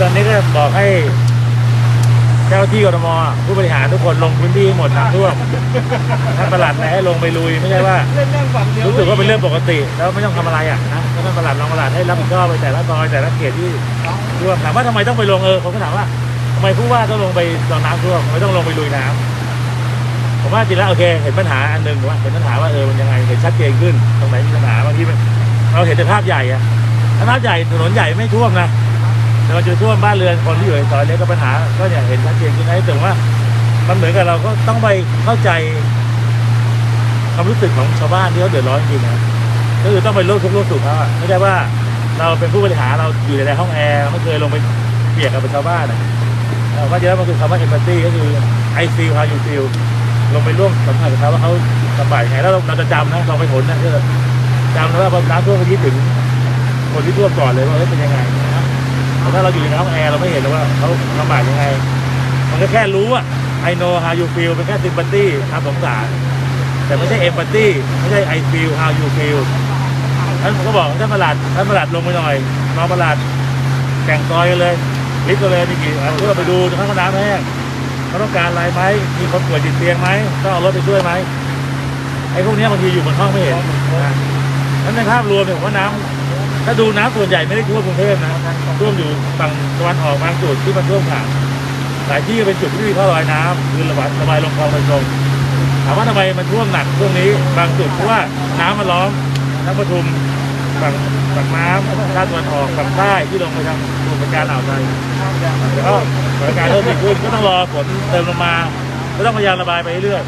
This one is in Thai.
ตอนนี้ก็บอกให้ เจ้าที่กรมผู้บริหารทุกคนลงพื้นที่หมดน้ำท่วมท่านประหลัดนะให้ลงไปลุยไม่ใช่ว่า เล่นนั่งฝั่งเดียวรู้สึกว่าเป็นเรื่องปกติ แล้วไม่ต้องทำอะไรอะนะท่านประหลัดรองประหลัดให้รับผิดชอบไปแต่ละซอยแต่ละเขตที่ท่วมถามว่าทำไมต้องไปลงเออผมก็ถามว่าทำไมผู้ว่าต้องลงไปตอนน้ำท่วมไม่ต้องลงไปลุยน้ำผมว่าจริงแล้วโอเค เห็นปัญหาอันหนึ่งว่าเห็นปัญหาว่าเออมันยังไงเห็นชัดเจนขึ้นตรงไหนมีปัญหาบางทีมันเราเห็นแต่ภาพใหญ่อะถ้าภาพใหญ่ถนนใหญ่ไม่ท่วมนะ แต่มันจะท่วมบ้านเรือนคนที่อยู่ในซอยเล็กก็ปัญหา ก็เนี่ยเห็นชัดเจนขึ้นนะแต่ว่า มันเหมือนกับเราก็ต้องไปเข้าใจความรู้สึกของชาวบ้านที่เขาเดือดร้อนจริงนะก็คือต้องไปร่วมทุกข์ร่วมสุขเขาอะไม่ใช่ว่าเราเป็นผู้บริหารเราอยู่ในห้องแอร์ไม่เคยลงไปเปียกกับชาวบ้านอะเออเพราะฉะนั้นมันคือคำว่า empathy ก็คือ I feel how you feel ลงไปร่วมสัมผัสกับเขาว่าเขาลำบายไงแล้วเราจะจำนะเราไปผลนะคือจำนะว่าพอน้ำท่วมก็คิดถึงคนที่ท่วมก่อนเลยว่าเป็นยังไง ถ้าเราอยู่ในห้องแอร์เราไม่เห็นหรอกว่าเขาลำบากยังไง มันก็แค่รู้อะ I know how you feel เป็นแค่ sympathy ความสงสาร แต่ไม่ใช่ empathy ไม่ใช่ I feel how you feel ท่านผมก็บอกท่านประหลัดท่านประหลัดลงไปหน่อยรองประหลัดแข่งซอยกันเลยลิฟต์กันเลยมีกี่เพื่อไปดูจนข้างน้ำแห้งเขาต้องการอะไรไหมมีคนป่วยติดเตียงไหมต้องเอารถไปช่วยไหมไอ้พวกนี้บางทีอยู่บนห้องไม่เห็นนั้นในภาพรวมเนี่ยผมว่าน้ำ ถ้าดูน้ำส่วนใหญ่ไม่ได้ท่วมกรุงเทพนะท่วมอยู่ฝั่งตะวันออกบางจุดที่มันท่วมขังหลายที่เป็นจุดที่มีท่อระบายน้ำคือระบายระบายลงคลองโดยตรงถามว่าทำไมมันท่วมหนักช่วงนี้ บางจุดเพราะว่าน้ำมันล้อมน้ำปทุมฝั่งฝั่งน้ำด้านตะวันออกฝั่งใต้ที่ลงไปทางสมุทรปราการอ่าวไทยแล้วก็สถานการณ์เริ่มดีขึ้นก็ต้องรอฝนเติมลงมาก็ต้องพยายามระบายไปเรื่อย